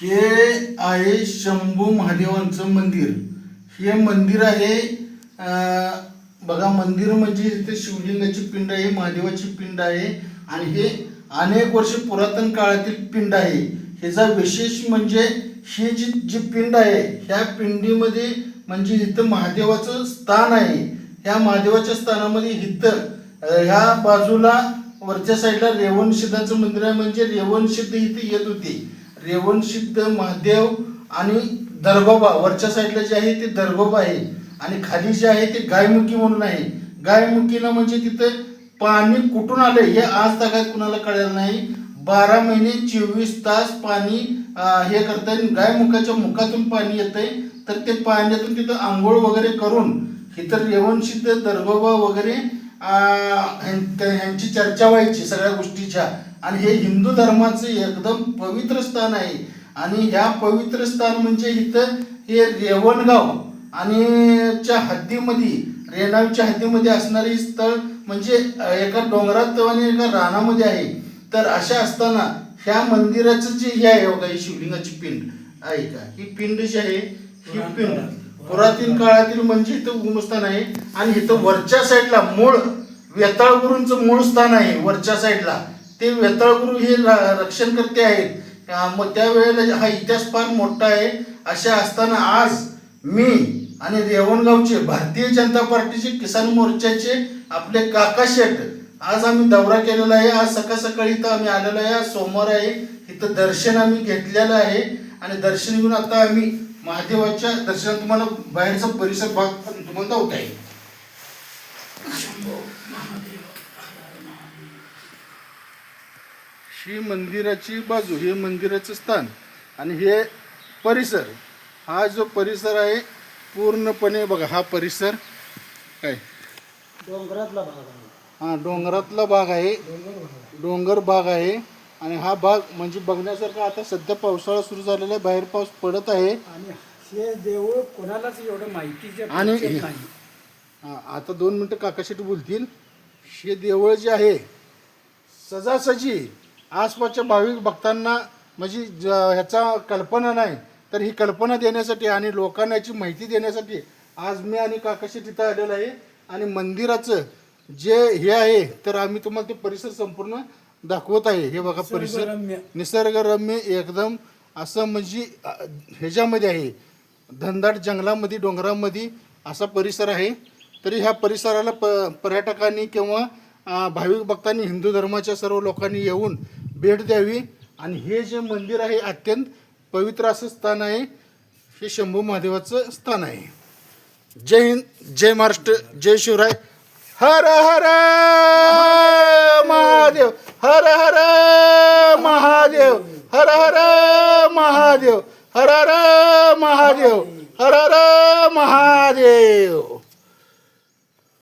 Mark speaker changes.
Speaker 1: हे आहे शंभू महादेवांचं मंदिर. हे मंदिर आहे बघा मंदिर म्हणजे इथे शिवलिंगाची पिंड आहे महादेवाची पिंड आहे आणि हे अनेक वर्ष पुरातन काळातील पिंड आहे. ह्याचा विशेष म्हणजे ही जी जी पिंड आहे ह्या पिंडीमध्ये म्हणजे इथं महादेवाचं स्थान आहे. ह्या महादेवाच्या स्थानामध्ये इथं ह्या बाजूला वरच्या साईडला रेवणशिद्धांचं मंदिर आहे. म्हणजे रेवणशिद्ध इथे येत होते. रेवणसिद्ध महादेव आणि दर्गोबा वरच्या साईडला जे आहे ते दर्गोबा आहे. आणि खाली जे आहे ते गायमुखी म्हणून आहे. गायमुखीला म्हणजे तिथं पाणी कुठून आलं हे आज तगात कुणाला कळलं नाही. बारा महिने चोवीस तास पाणी हे करता गायमुखाच्या मुखातून पाणी येतंय. तर ते पाण्यातून तिथं आंघोळ वगैरे करून इथं रेवणसिद्ध दर्गोबा वगैरे ह्यां- ह्यांची चर्चा व्हायची सगळ्या गोष्टीच्या. आणि हे हिंदू धर्माचं एकदम पवित्र स्थान आहे. आणि ह्या पवित्र स्थान म्हणजे इथं हे रेवणगाव आणि च्या हद्दीमध्ये रेणावीच्या हद्दीमध्ये असणारी स्थळ म्हणजे एका डोंगरात आणि एका रानामध्ये आहे. तर अशा असताना ह्या मंदिराचं जे हे आहे बघा ही शिवलिंगाची पिंड. आहे का ही पिंड जी आहे ही पिंड पुरातन काळातील म्हणजे इथं उगमस्थान आहे. आणि इथं वरच्या साईडला मूळ वेताळगुरूंचं मूळ स्थान आहे वरच्या साईडला. ते वेताळगुरु हे रा- रक्षणकर्ते आहेत. मग त्यावेळेला हा इतिहास फार मोठा आहे. अशा असताना आज मी आणि रेवणगावचे भारतीय जनता पार्टीचे किसान मोर्चाचे आपले काका शेठ आज आम्ही दौरा केलेला आहे. आज सकाळ सकाळी इथं आम्ही आलेलो आहे. आज सोमवार आहे. इथं दर्शन आम्ही घेतलेलं आहे. आणि दर्शन घेऊन आता आम्ही महादेवाच्या दर्शनात तुम्हाला बाहेरचा परिसर भाग पण तुम्हाला दावता येईल ही मंदिराची बाजू हे मंदिराचं स्थान आणि हे परिसर हा जो परिसर आहे पूर्णपणे बघा हा परिसर काय?
Speaker 2: डोंगरातला भाग आहे.
Speaker 1: हा डोंगरातला भाग आहे.
Speaker 2: डोंगर भाग आहे.
Speaker 1: आणि हा भाग म्हणजे बघण्यासारखा आता सध्या पावसाळा सुरू झालेला आहे बाहेर पाऊस पडत आहे.
Speaker 2: आणि हे देऊळ कोणालाच एवढं माहितीचे
Speaker 1: आणि हा, आता दोन मिनटं काकाशेट बोलतील. हे देवळ जे आहे सजासजी आसपासच्या भाविक भक्तांना म्हणजे ज- ह्याचा कल्पना नाही. तर ही कल्पना देण्यासाठी आणि लोकांना याची माहिती देण्यासाठी आज मी आणि काकाशेट इथं आलेलो आहे. आणि मंदिराचं जे हे आहे तर आम्ही तुम्हाला ते परिसर संपूर्ण दाखवत आहे. हे बघा परिसर.
Speaker 2: निसर्गरम्य.
Speaker 1: एकदम असं म्हणजे ह्याच्यामध्ये आहे. धनदाट जंगलामध्ये डोंगरामध्ये असा परिसर आहे. तरी ह्या परिसराला प पर्यटकांनी किंवा भाविक भक्तांनी हिंदू धर्माच्या सर्व लोकांनी येऊन भेट द्यावी. आणि हे जे मंदिर आहे अत्यंत पवित्र असं स्थान आहे. हे शंभू महादेवाचं स्थान आहे. जय हिंद जय महाराष्ट्र जय शिवराय. हर हर महादेव हर हर महादेव हर हर महादेव हर हर महादेव हर हर महादेव.